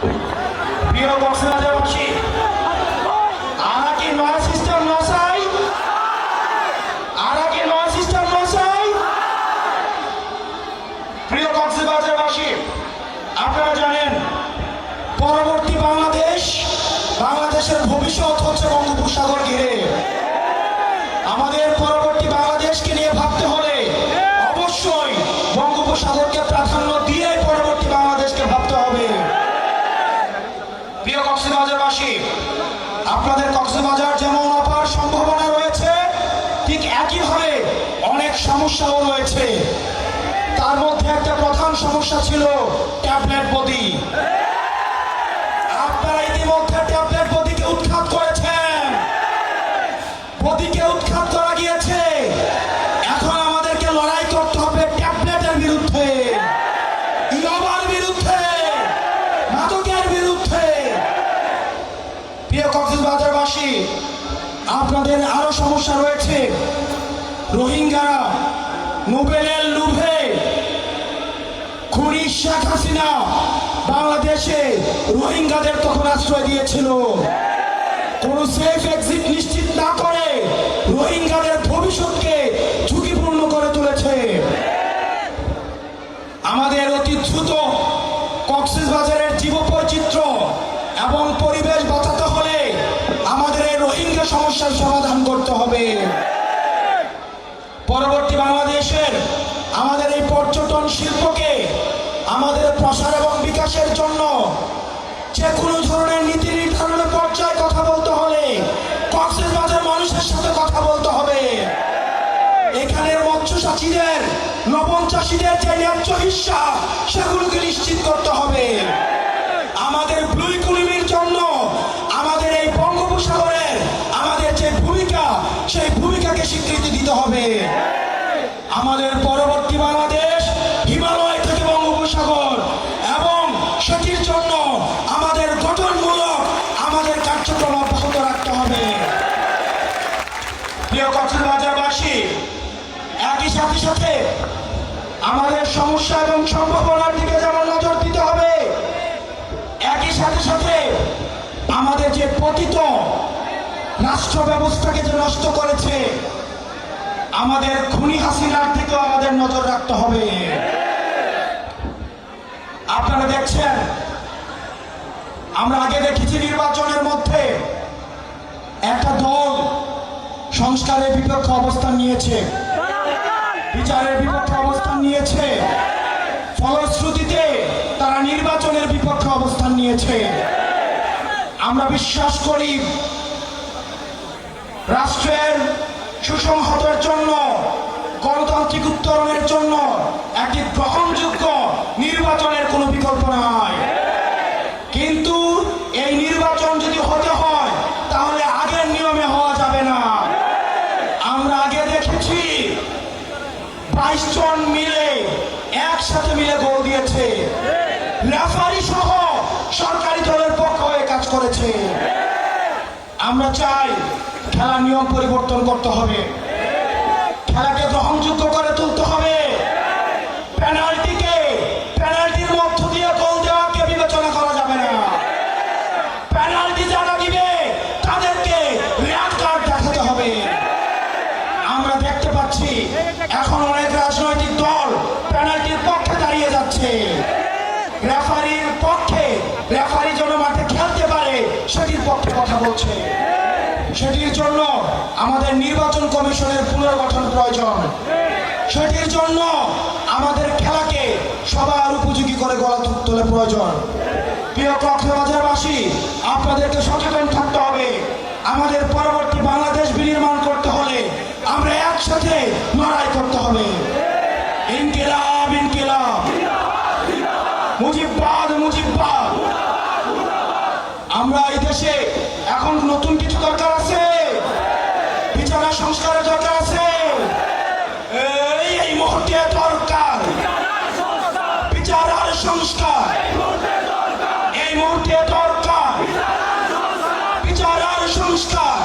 প্রিয় কক্সবাজারবাসী আরা কি নয় সিস্টার মশাই আরা কি নয় সিস্টার মশাই প্রিয় কক্সবাজারবাসী আপনারা জানেন, পরবর্তী বাংলাদেশ, বাংলাদেশের ভবিষ্যৎ হচ্ছে ঠিক একইভাবে অনেক সমস্যাও রয়েছে। তার মধ্যে একটা প্রধান সমস্যা ছিল ট্যাবলেট বডি আপনাদের আরও সমস্যা রয়েছে। রোহিঙ্গারা নোবেলের লুভে খুনি শেখ হাসিনা বাংলাদেশে রোহিঙ্গাদের তখন আশ্রয় দিয়েছিল। কোন সেফ এক্সিট নিশ্চিত না করে রোহিঙ্গাদের ভবিষ্যৎকে ঝুঁকিপূর্ণ করে তুলেছে। আমাদের অতি দ্রুত কক্সবাজারের জীববৈচিত্র্য এবং পরিবেশ বাঁচাতে সমস্যার সমাধান করতে হবে। পরবর্তী বাংলাদেশের আমাদের এই পর্যটন শিল্পকে আমাদের প্রসার এবং বিকাশের জন্য যে কোনো ধরনের নীতি নির্ধারণের পর্যায়ে কথা বলতে হলে কক্সবাজার মানুষের সাথে কথা বলতে হবে। এখানের মৎস্য চাষিদের লবণ চাষিদের যে ন্যায্য হিস্সা, সেগুলোকে নিশ্চিত করতে হবে। আমাদের পরবর্তী বাংলাদেশ, হিমালয় থেকে বঙ্গোপসাগর এবং সেটির জন্য আমাদের গঠনমূলক, আমাদের কার্যক্রম অব্যাহত রাখতে হবে। প্রিয় কক্সবাজারবাসী, একই সাথে সাথে আমাদের সমস্যা এবং সম্ভাবনার দিকে যেমন নজর দিতে হবে, একই সাথে সাথে আমাদের যে পতিত রাষ্ট্র ব্যবস্থাকে যে নষ্ট করেছে আমাদের খুনি হাসিনার দিকেও আমাদের নজর রাখতে হবে। আপনারা দেখছেন? আমরা আগে দেখেছি নির্বাচনের মধ্যে একটা দল সংস্কারের বিপক্ষে অবস্থান নিয়েছে। বিচারের বিপক্ষে অবস্থান নিয়েছে। ফলশ্রুতিতে তারা নির্বাচনের বিপক্ষে অবস্থান নিয়েছে। আমরা বিশ্বাস করি, রাষ্ট্রের সুসংহতের জন্য, গণতান্ত্রিক উত্তরণের জন্য একটি গ্রহণযোগ্য নির্বাচনের কোনো বিকল্প নাই। কিন্তু এই নির্বাচন যদি হতে হয়, তাহলে আগের নিয়মে হওয়া যাবে না। আমরা আগে দেখেছি, বাইশ জন মিলে একসাথে মিলে গোল দিয়েছে। রেফারি সহ সরকারি দলের পক্ষ হয়ে কাজ করেছে। আমরা চাই খেলার নিয়ম পরিবর্তন করতে হবে। খেলাকে গ্রহণযোগ্য করে তুলতে হবে। পেনাল্টিকে, পেনাল্টির মধ্য দিয়ে গোল দেওয়াকে বিবেচনা করা যাবে না। পেনাল্টি যারা দিবে, তাদেরকে রেড কার্ড দেখাতে হবে। আমরা দেখতে পাচ্ছি, এখন অনেক রাজনৈতিক দল পেনাল্টির পক্ষে দাঁড়িয়ে যাচ্ছে। রেফারির পক্ষে, রেফারি যেন মাঠে খেলতে পারে, সেটির পক্ষে কথা বলছে। জন্য আমাদের নির্বাচন কমিশনের পুনর্গঠন প্রয়োজন। সেটির জন্য আমাদের খেলাকে সবার উপযোগী করে তু- তোলা প্রয়োজন। প্রিয় কক্সবাজারবাসী, আপনাদেরকে সচেতন থাকতে হবে। আমাদের পরবর্তী বাংলাদেশ বিনির্মাণ করতে হলে আমরা একসাথে লড়াই করতে হবে। ইনকিলাব ইনকিলাব। মুজিববাদ মুজিববাদ। আমরা এই দেশে সংস্কারের দরকার আছে? এই এই মুহূর্তে দরকার। বিচার আর সংস্কার। এই মুহূর্তে দরকার। বিচার আর সংস্কার।